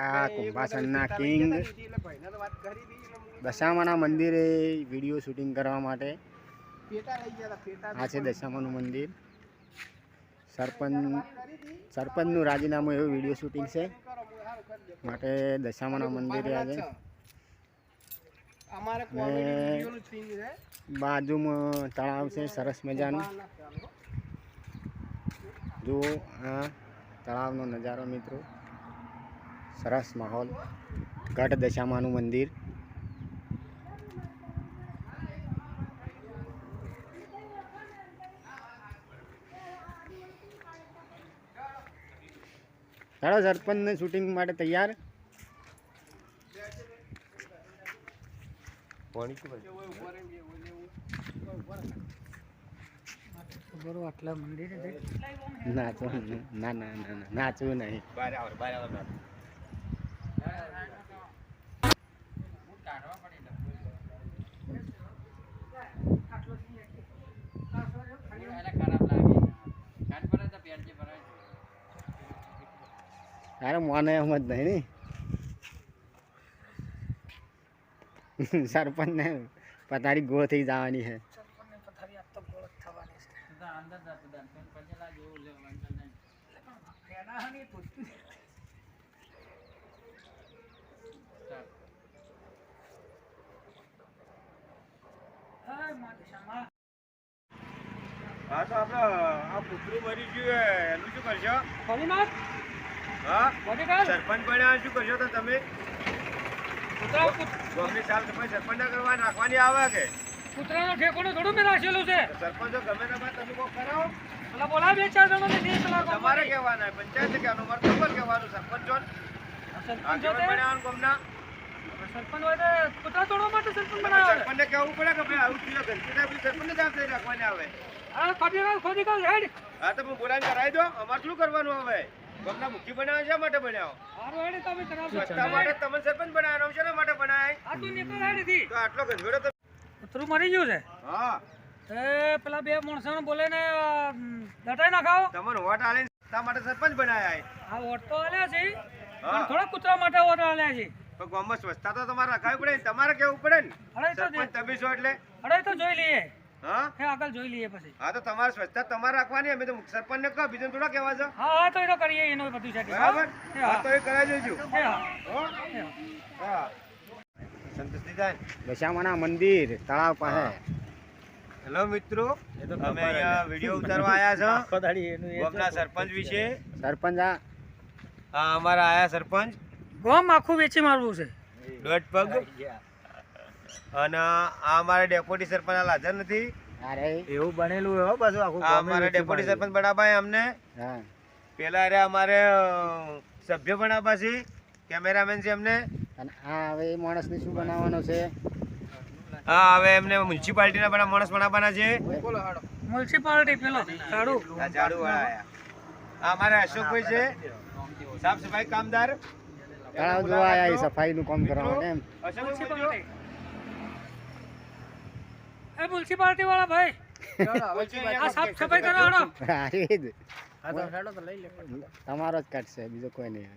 આ કુંભાસનના કિંગ. દશામાના મંદિરે video shooting કરવા માટે આ છે દશામાનું મંદિર. સરપંચ સરપંચનું રાજીનામું એવું વીડિયો શૂટિંગ છે. માટે દશામાના મંદિરે આજે. બાજુમાં તળાવ છે સરસ મજાનું. જુઓ આ તળાવનો નજારો મિત્રો. સરસ માહોલ. ગઢ દશામાનું મંદિર. ચાલો સરપંચને શૂટિંગ માટે તૈયાર. ના ના ના નાચવું નહીં. અરે મને એમ જ નહીં ને. સરપંચ ને પથારી ગો થઈ જવાની છે. પથારી આજ તો ગોળ જ થવાની છે એના પૂછતું હાય મારી શામા હા તો આપણે આ કૂતરું મરી ગયું એનું શું કરશો? ફરીનાથ હા? સરપંચ બન્યા શું કરશો તો તમે? સરપંચ ના કરવા નાખવાની આવે કે? કૂતરાનો ઠેકોનો થોડું મેં રાખેલું છે. સરપંચ ગમે તેમાં કોઈ કરાવો બોલા બે ચાર જણો ને તમારે કહેવાના પંચાયત કહેવાનું મારે ખબર કહેવાનું સરપંચ સરપંચ હોય બનાવવાનું ગામના સરપંચ હોય તો કૂતરા તોડવા માટે સરપંચ બનાવે. સરપંચને કહેવું પડે કે ભાઈ આવું થયું ને સરપંચ સરપંચને જવાબદારી રાખવાની આવે. હા કાઢ ખોદી કાઢ હેડ. હા તો હું બોલાવીને કરાવી દો અમારે શું કરવાનું હવે? ગામના મુખી બનાવે શા માટે બનાવો. હારું હેડ તમે સ્વચ્છતા માટે તમને સરપંચ બનાવ્યો શેના માટે બનાય. આ તું નીકળ હેડથી. તો આટલો તો કૂતરું મરી ગયું છે? હા. એ પેલા બે માણસો બોલે ને દટાઈ નાખાવ. તમને વોટ આલે શા માટે સરપંચ બનાયા હા વોટ તો આલ્યા છે. પણ થોડા કૂતરા માટે વોટ આલ્યા છે. તો ગામમાં સ્વચ્છતા તો તમારે રખાવી પડે તમારે કેવું પડે ને? સરપંચ તમે છો એટલે? અરે તો જોઈ લઈએ. હા? હે આગળ જોઈ લઈએ પછી. હા તો તમારે સ્વચ્છતા તમારે રાખવાની અમે તો સરપંચ ને કહો બીજું થોડા કહેવા છો હા હા તો એ તો કરીએ એનું બધું છે. બરાબર? હા તો એ કરાવી દેજો. હા હો? હે? હા. હા. સંતોષી જાય દશામાના મંદિર તળાવ પાસે. હેલો મિત્રો. અમે અહીંયા વીડિયો ઉતારવા આવ્યા છો. ગામના સરપંચ વિશે. સરપંચ આ હા અમારા આયા સરપંચ. ગામ આખું વેચી મારવું છે. દોઢ પગ. અને આ અમારા ડેપ્યુટી સરપંચ હાલ હાજર નથી. એવું બનેલું હો બસ આખું અમારા ડેપ્યુટી સરપંચ બનાવાય અમને. હા. પેલા અરે અમારે સભ્ય બનાવવા છે કેમેરામેન છે એમને અને આ હવે એ માણસને શું બનાવવાનો છે? હા હવે એમને મ્યુનિસિપાલિટીના બધા માણસ બનાવવાના છે. મ્યુનિસિપાલિટી પેલો સાડું આ ઝાડુ વાળા આયા. અમારા અશોકભાઈ છે. સાફ સફાઈ કામદાર. તળાવ જોવા સફાઈનું કામ કરવા એમ. એ મ્યુનિસિપાલિટી વાળા ભાઈ. આ સાફ સફાઈ કરો હાડો અરે તમારો જ કાઢશે બીજો કોઈ નહીં